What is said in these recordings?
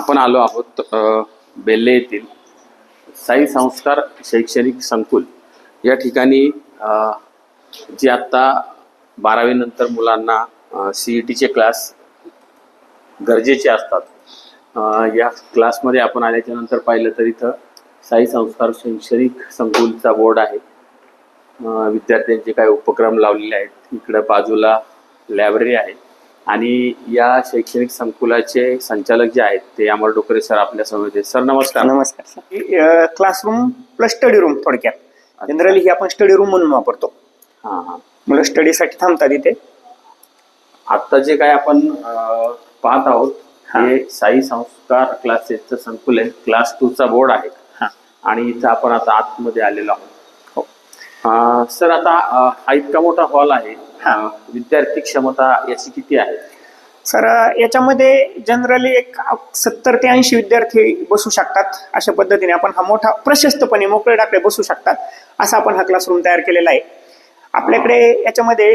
आपण आलो आहोत बेल्ले येथील साई संस्कार शैक्षणिक संकुल. या ठिकाणी जे आत्ता बारावीनंतर मुलांना सी ई टीचे क्लास गरजेचे असतात. या क्लासमध्ये आपण आल्याच्यानंतर पाहिलं तर इथं साई संस्कार शैक्षणिक संकुलचा बोर्ड आहे. विद्यार्थ्यांचे काही उपक्रम लावलेले आहेत. इकडं बाजूला लायब्ररी आहे. आणि या शैक्षणिक संकुलाचे संचालक जे आहेत ते अमर डोकरे सर आपल्यासमोर सर नमस्कार. नमस्कार sir. Classroom plus study room थोडक्यात. जनरली ही आपण स्टडी रूम म्हणून वापरतो. हां हां. मुलं स्टडीसाठी थांबतात इथे. आत्ता जे काय आपण पाहत आहोत हे. साई संस्कार क्लासेसचं संकुल आहे क्लास टूचा बोर्ड आहे. आणि इथं आपण आता आतमध्ये आलेलो आहोत. सर आता हा इतका मोठा हॉल आहे. हा. विद्यार्थी क्षमता याची किती आहे? सर याच्यामध्ये जनरली एक सत्तर ते ऐंशी विद्यार्थी बसू शकतात अशा पद्धतीने. आपण हा मोठा प्रशस्तपणे मोकळे डाकळे बसू शकतात असा आपण हा क्लासरूम तयार केलेला आहे. आपल्याकडे याच्यामध्ये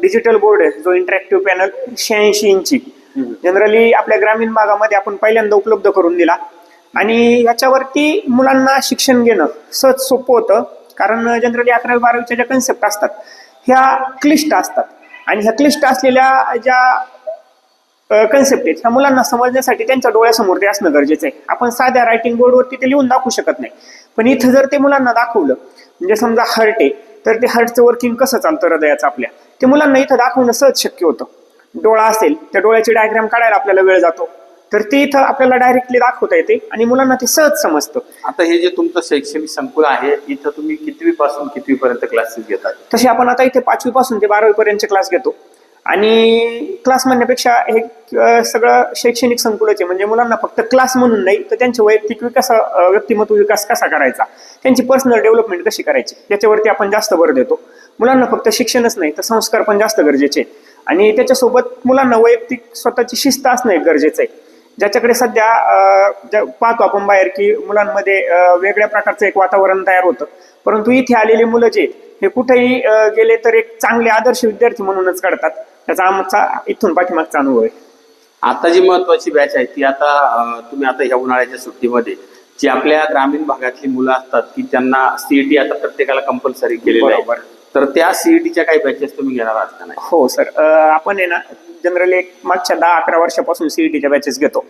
डिजिटल बोर्ड आहे जो इंटरॅक्टिव्ह पॅनल शहाऐंशी इंची. जनरली आपल्या ग्रामीण भागामध्ये आपण पहिल्यांदा उपलब्ध करून दिला. आणि ह्याच्यावरती मुलांना शिक्षण घेणं सहज सोपं होतं. कारण जनरली अकरावी बारावीच्या ज्या कन्सेप्ट असतात ह्या क्लिष्ट असतात. आणि ह्या क्लिष्ट असलेल्या ज्या कन्सेप्ट आहेत ह्या मुलांना समजण्यासाठी त्यांच्या डोळ्यासमोर ते असणं गरजेचं आहे. आपण साध्या रायटिंग बोर्डवरती ते लिहून दाखवू शकत नाही. पण इथं जर ते मुलांना दाखवलं म्हणजे समजा हर्ट आहे तर ते हर्टचं वर्किंग कसं चालतं हृदयाचं आपल्या? ते मुलांना इथं दाखवणं सहज शक्य होतं. डोळा असेल त्या डोळ्याची डायग्राम काढायला आपल्याला वेळ जातो. तर ते इथं आपल्याला डायरेक्टली दाखवता येते आणि मुलांना ते सहज समजतं. आता हे जे तुमचं शैक्षणिक संकुल आहे इथं तुम्ही कितवी पासून कितवी पर्यंत क्लासेस घेतात? तसे आपण आता इथे पाचवी पासून ते बारावी पर्यंतचे क्लास घेतो. आणि क्लास म्हणण्यापेक्षा हे सगळं शैक्षणिक संकुलच आहे. म्हणजे मुलांना फक्त क्लास म्हणून नाही तर त्यांचे वैयक्तिक विकास व्यक्तिमत्व विकास कसा करायचा? त्यांची पर्सनल डेव्हलपमेंट कशी करायची? याच्यावरती आपण जास्त भर देतो. मुलांना फक्त शिक्षणच नाही तर संस्कार पण जास्त गरजेचे आणि त्याच्यासोबत मुलांना वैयक्तिक स्वतःची शिस्त असणं गरजेचं आहे. ज्याच्याकडे सध्या पाहतो आपण बाहेर की मुलांमध्ये वेगळ्या प्रकारचं एक वातावरण तयार होतं. परंतु इथे आलेली मुलं जे हे कुठेही गेले तर एक चांगले आदर्श विद्यार्थी म्हणूनच काढतात त्याचा आमचा इथून पाठीमागचा अनुभव आहे. आता जी महत्वाची बॅच आहे ती आता तुम्ही आता ह्या उन्हाळ्याच्या सुट्टीमध्ये जी आपल्या ग्रामीण भागातली मुलं असतात की त्यांना सीईटी आता प्रत्येकाला कंपल्सरी केलेलं आहे. बरोबर. तर त्या सीईटीच्या काही बॅचेस तुम्ही घेणार आहात का नाही? हो सर. आपण आहे ना जनरली एक मागच्या दहा अकरा वर्षापासून सीईटीच्या बॅचेस घेतो.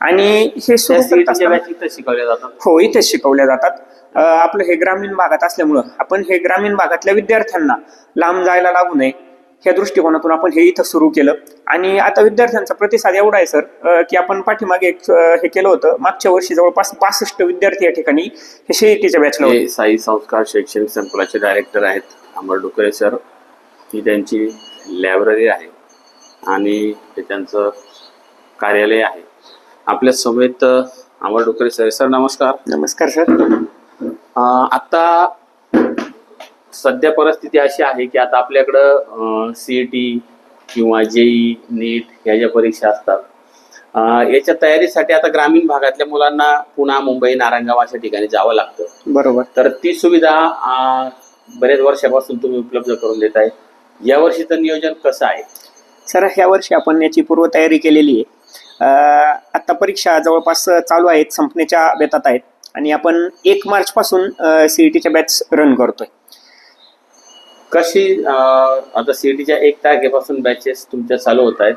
आणि हे सीईटीच्या बॅच इथं शिकवल्या जातात? हो इथेच शिकवल्या जातात. आपलं हे ग्रामीण भागात असल्यामुळं आपण हे ग्रामीण भागातल्या विद्यार्थ्यांना लांब जायला लागू नये. ह्या दृष्टिकोनातून आपण हे इथं सुरू केलं. आणि आता विद्यार्थ्यांचा प्रतिसाद एवढा आहे सर की आपण पाठीमागे एक हे केलं होतं. मागच्या वर्षी जवळपास पासष्ट विद्यार्थी या ठिकाणी हे बॅचला होते हे साई संस्कार शैक्षणिक संकुलाचे डायरेक्टर आहेत अमर डुकरे सर. ही त्यांची लायब्ररी आहे. आणि हे त्यांचं कार्यालय आहे. आपल्या समेत अमर डुकरे सर सर नमस्कार. नमस्कार सर. आता सध्या परिस्थिती अशी आहे की आता आपल्याकडं सी ई टी किंवा जेई नीट ह्या ज्या परीक्षा असतात अं, याच्या तयारीसाठी आता ग्रामीण भागातल्या मुलांना पुन्हा मुंबई नारायणगाव अशा ठिकाणी जावं लागतं. बरोबर. तर ती सुविधा बरेच वर्षापासून तुम्ही उपलब्ध करून देत आहे या वर्षीचं नियोजन कसं आहे? सर ह्या वर्षी आपण याची पूर्वतयारी केलेली आहे. अ, आता परीक्षा जवळपास चालू आहेत संपण्याच्या बेतात आहेत आणि आपण एक मार्च पासून सीईटीच्या बॅच रन करतोय. कशी आता सीईटीच्या एक तारखेपासून बॅचेस तुमच्या चालू होत आहेत?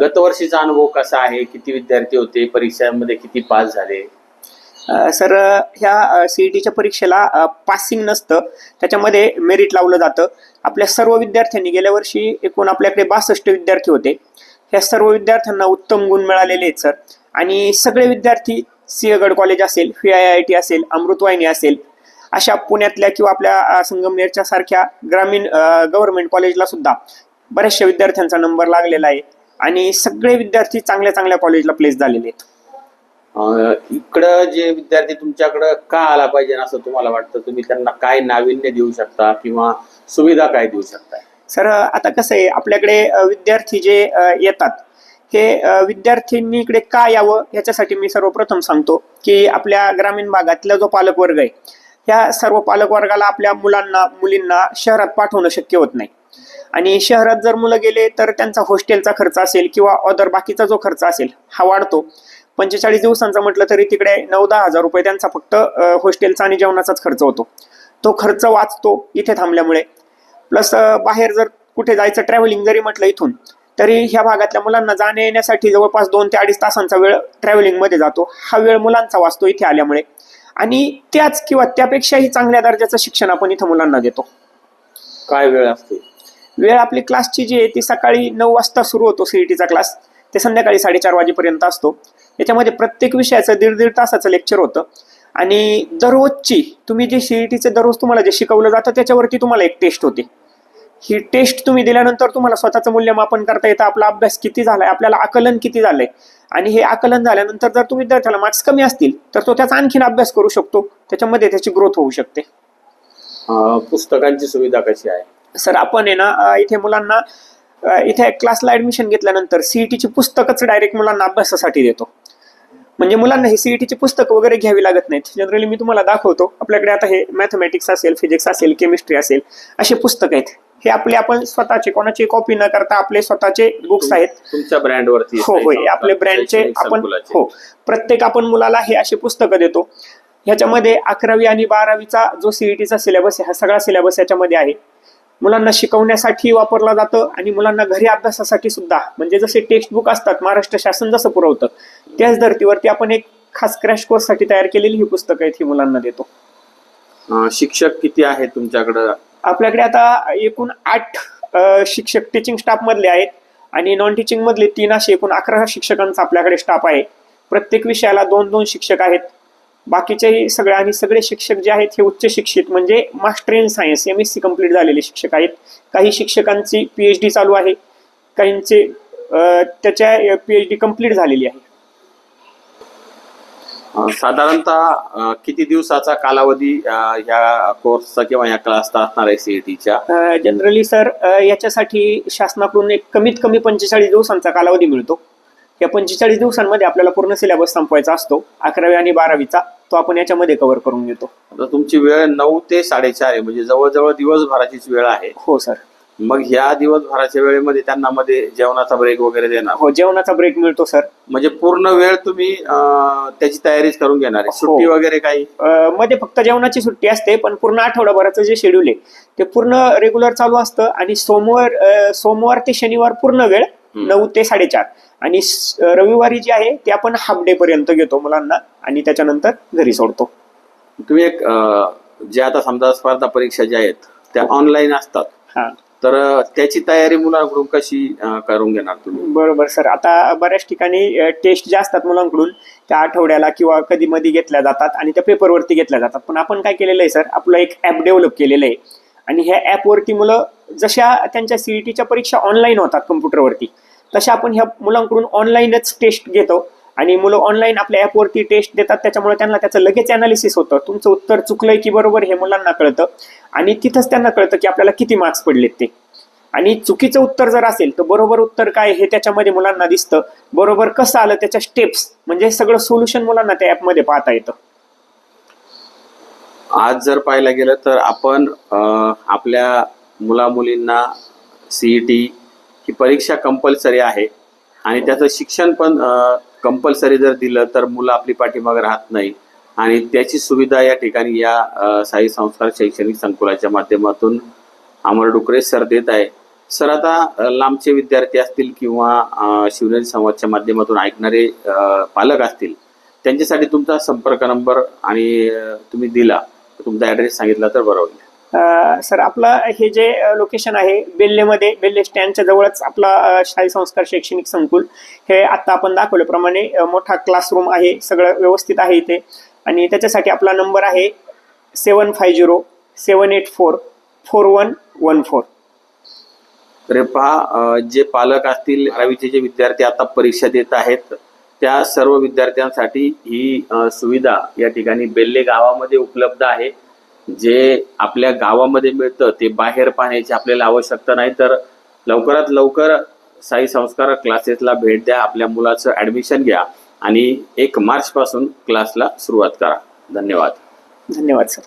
गतवर्षीचा अनुभव कसा आहे? किती विद्यार्थी होते? परीक्षांमध्ये किती पास झाले? सर ह्या सीईटीच्या परीक्षेला पासिंग नसतं. त्याच्यामध्ये मेरिट लावलं जातं. आपल्या सर्व विद्यार्थ्यांनी गेल्या वर्षी एकूण आपल्याकडे बासष्ट विद्यार्थी होते. ह्या सर्व विद्यार्थ्यांना उत्तम गुण मिळालेले आहेत सर. आणि सगळे विद्यार्थी सिंहगड कॉलेज असेल व्ही आय आय टी असेल अमृतवाहिनी असेल अशा पुण्यातल्या किंवा आपल्या संगमनेरच्या सारख्या ग्रामीण गव्हर्नमेंट कॉलेजला सुद्धा बऱ्याचशा विद्यार्थ्यांचा नंबर लागलेला आहे आणि सगळे विद्यार्थी चांगल्या चांगल्या कॉलेजला प्लेस झालेले आहेत. इकडं जे विद्यार्थी तुमच्याकडं का आला पाहिजे असं तुम्हाला वाटतं? तुम्ही त्यांना काय नाविन्य देऊ शकता किंवा सुविधा काय देऊ शकताय? सर आता कसं आहे आपल्याकडे विद्यार्थी जे येतात हे विद्यार्थ्यांनी इकडे का यावं याच्यासाठी मी सर्वप्रथम सांगतो की आपल्या ग्रामीण भागातला जो पालकवर्ग आहे या सर्व पालकवर्गाला आपल्या मुलांना मुलींना शहरात पाठवणं शक्य होत नाही. आणि शहरात जर मुलं गेले तर त्यांचा हॉस्टेलचा खर्च असेल किंवा अदर बाकीचा जो खर्च असेल हा वाढतो. पंचेचाळीस दिवसांचा म्हटलं तरी तिकडे नऊ दहा हजार रुपये त्यांचा फक्त हॉस्टेलचा आणि जेवणाचाच खर्च होतो. तो खर्च वाचतो इथे थांबल्यामुळे. प्लस बाहेर जर कुठे जायचं ट्रॅव्हलिंग जरी म्हटलं इथून तरी ह्या भागातल्या मुलांना जाण्या येण्यासाठी जवळपास दोन ते अडीच तासांचा वेळ ट्रॅव्हलिंगमध्ये जातो. हा वेळ मुलांचा वाचतो इथे आल्यामुळे. आणि त्याच किंवा त्यापेक्षाही चांगल्या दर्जाचं शिक्षण आपण इथं मुलांना देतो. काय वेळ असते? वेळ आपली क्लासची जी आहे ती सकाळी नऊ वाजता सुरू होतो सीईटीचा क्लास ते संध्याकाळी साडेचार वाजेपर्यंत असतो. याच्यामध्ये प्रत्येक विषयाचं दीड दीड तासाचं लेक्चर होतं. आणि दररोजची तुम्ही जे सीईटीचे दररोज तुम्हाला जे शिकवलं जातं त्याच्यावरती तुम्हाला एक टेस्ट होते. ही टेस्ट तुम्ही दिल्यानंतर तुम्हाला स्वतःचं मूल्यमापन करता येतं. आपला अभ्यास किती झालाय? आपल्याला आकलन किती झालंय? आणि हे आकलन झाल्यानंतर जर तुम्ही विद्यार्थ्याला मार्क्स कमी असतील तर तो त्याचा आणखीन अभ्यास करू शकतो. त्याच्यामध्ये त्याची ग्रोथ होऊ शकते. पुस्तकांची सुविधा कशी आहे? सर आपण आहे ना इथे मुलांना इथे क्लासला ऍडमिशन घेतल्यानंतर सीईटीची पुस्तकच डायरेक्ट मुलांना अभ्यासासाठी देतो. म्हणजे मुलांना ही सीईटीची पुस्तक वगैरे घ्यावी लागत नाहीत. जनरली मी तुम्हाला दाखवतो. आपल्याकडे आता हे मॅथमॅटिक्स असेल फिजिक्स असेल केमिस्ट्री असेल असे पुस्तक आहेत. हे आपले आपण स्वतःचे कोणाची कॉपी न करता आपले स्वतःचे बुक्स आहेत. तुमच्या ब्रँड वरती हो होय. आपले ब्रँडचे आपण हो. प्रत्येक आपण मुलाला हे अशी पुस्तकं देतो. ह्याच्यामध्ये अकरावी आणि बारावीचा जो सीईटीचा सिलेबस आहे हा सगळा सिलेबस याच्यामध्ये आहे. मुलांना शिकवण्यासाठी वापरला जातं आणि मुलांना घरी अभ्यासासाठी सुद्धा. म्हणजे जसे टेक्स्ट बुक असतात महाराष्ट्र शासन जसं पुरवतं त्याच धर्तीवरती आपण एक खास क्रॅश कोर्ससाठी तयार केलेली ही पुस्तकं आहेत ही मुलांना देतो. शिक्षक किती आहेत तुमच्याकडं? आपल्याकडे आता एकूण आठ शिक्षक टीचिंग स्टाफ मधले आहेत आणि नॉन टीचिंग मधले तीन असे एकूण अकरा शिक्षकांचा आपल्याकडे स्टाफ आहे. प्रत्येक विषयाला दोन दोन शिक्षक आहेत. बाकीचेही सगळे आणि सगळे शिक्षक जे आहेत हे उच्च शिक्षित म्हणजे master in science M S C complete झालेले शिक्षक आहेत. काही शिक्षकांची पी एच डी चालू आहे. काहींचे त्याच्या पी एच डी कंप्लीट झालेली आहे. साधारणतः किती दिवसाचा कालावधी ह्या कोर्सचा किंवा ह्या क्लासचा असणार आहे सीईटीच्या जनरली सर याच्यासाठी शासनाकडून एक कमीत कमी पंचेचाळीस दिवसांचा कालावधी मिळतो. या पंचेचाळीस दिवसांमध्ये आपल्याला पूर्ण सिलेबस संपवायचा असतो. अकरावी आणि बारावीचा तो आपण याच्यामध्ये कव्हर करून घेतो. आता तुमची वेळ नऊ ते साडेचार आहे. म्हणजे जवळजवळ दिवसभराचीच वेळ आहे. हो सर मग ह्या दिवसभराच्या वेळेमध्ये त्यांना मध्ये जेवणाचा ब्रेक वगैरे देणार. हो जेवणाचा ब्रेक मिळतो सर म्हणजे पूर्ण वेळ तुम्ही अं, त्याची तयारीच करून घेणार आहे. हो. सुट्टी वगैरे काही? अ, मध्ये फक्त जेवणाची सुट्टी असते पण पूर्ण आठवडाभराचं जे शेड्यूल आहे ते पूर्ण रेग्युलर चालू असतं आणि सोमवार अ, सोमवार ते शनिवार पूर्ण वेळ. नऊ ते साडेचार. आणि स- रविवारी जे आहे ते आपण हाफ डे पर्यंत घेतो मुलांना आणि त्याच्यानंतर घरी सोडतो. तुम्ही एक अं, जे आता समजा स्पर्धा परीक्षा ज्या आहेत त्या ऑनलाईन असतात. हा. तर त्याची तयारी मुलांकडून कशी करून घेणार तुम्ही? बरोबर सर. आता बऱ्याच ठिकाणी टेस्ट ज्या असतात मुलांकडून त्या आठवड्याला किंवा कधी मधी घेतल्या जातात आणि त्या पेपरवरती घेतल्या जातात. पण आपण काय केलेलं आहे सर? आपलं एक ॲप डेव्हलप केलेलं आहे. आणि ह्या ॲपवरती मुलं जशा त्यांच्या सीईटीच्या परीक्षा ऑनलाईन होतात कम्प्युटरवरती तशा आपण ह्या मुलांकडून ऑनलाईनच टेस्ट घेतो. आणि मुलं ऑनलाईन आपल्या ॲपवरती टेस्ट देतात त्याच्यामुळे त्यांना त्याचं लगेच अनालिसिस होतं. तुमचं उत्तर चुकलंय की बरोबर हे मुलांना कळतं. आणि तिथंच त्यांना कळतं की आपल्याला किती मार्क्स पडलेत ते. आणि चुकीचं उत्तर जर असेल तर बरोबर उत्तर काय हे त्याच्यामध्ये मुलांना दिसतं. बरोबर कसं आलं त्याच्या स्टेप्स म्हणजे सगळं सोल्युशन मुलांना त्या ॲपमध्ये पाहता येतं. आज जर पाहायला गेलं तर आपण आपल्या मुला मुलींना सीईटी ही परीक्षा कंपल्सरी आहे. आणि त्याचं शिक्षण पण कंपल्सरी जर दिलं तर मुलं आपली पाठीमागे राहत नाही. आणि त्याची सुविधा या ठिकाणी या साई संस्कार शैक्षणिक संकुलाच्या माध्यमातून अमर डुकरे सर देत आहे. सर आता लांबचे विद्यार्थी असतील किंवा शिवनेरी संवादच्या माध्यमातून ऐकणारे पालक असतील त्यांच्यासाठी तुमचा संपर्क नंबर आणि तुम्ही दिला. तर तुमचा ॲड्रेस सांगितला तर बरं होईल. सर आपलं हे जे लोकेशन आहे बेल्लेमध्ये बेल्ले स्टँडच्या जवळच आपला शाही संस्कार शैक्षणिक संकुल हे आत्ता आपण दाखवल्याप्रमाणे मोठा क्लासरूम आहे सगळं व्यवस्थित आहे इथे. आणि त्याच्यासाठी आपला नंबर आहे seven five zero seven eight four four one one four तर पहा जे पालक असतील बारावीचे जे विद्यार्थी आता परीक्षा देत आहेत त्या सर्व विद्यार्थ्यांसाठी ही सुविधा या ठिकाणी बेल्ले गावामध्ये उपलब्ध आहे. जे आपल्या गावामध्ये मिळतं ते बाहेर पाहण्याची आपल्याला आवश्यकता नाही तर लवकरात लवकर साई संस्कार क्लासेसला भेट द्या आपल्या मुलाचं ॲडमिशन घ्या आणि एक मार्चपासून क्लासला सुरुवात करा. धन्यवाद. धन्यवाद सर.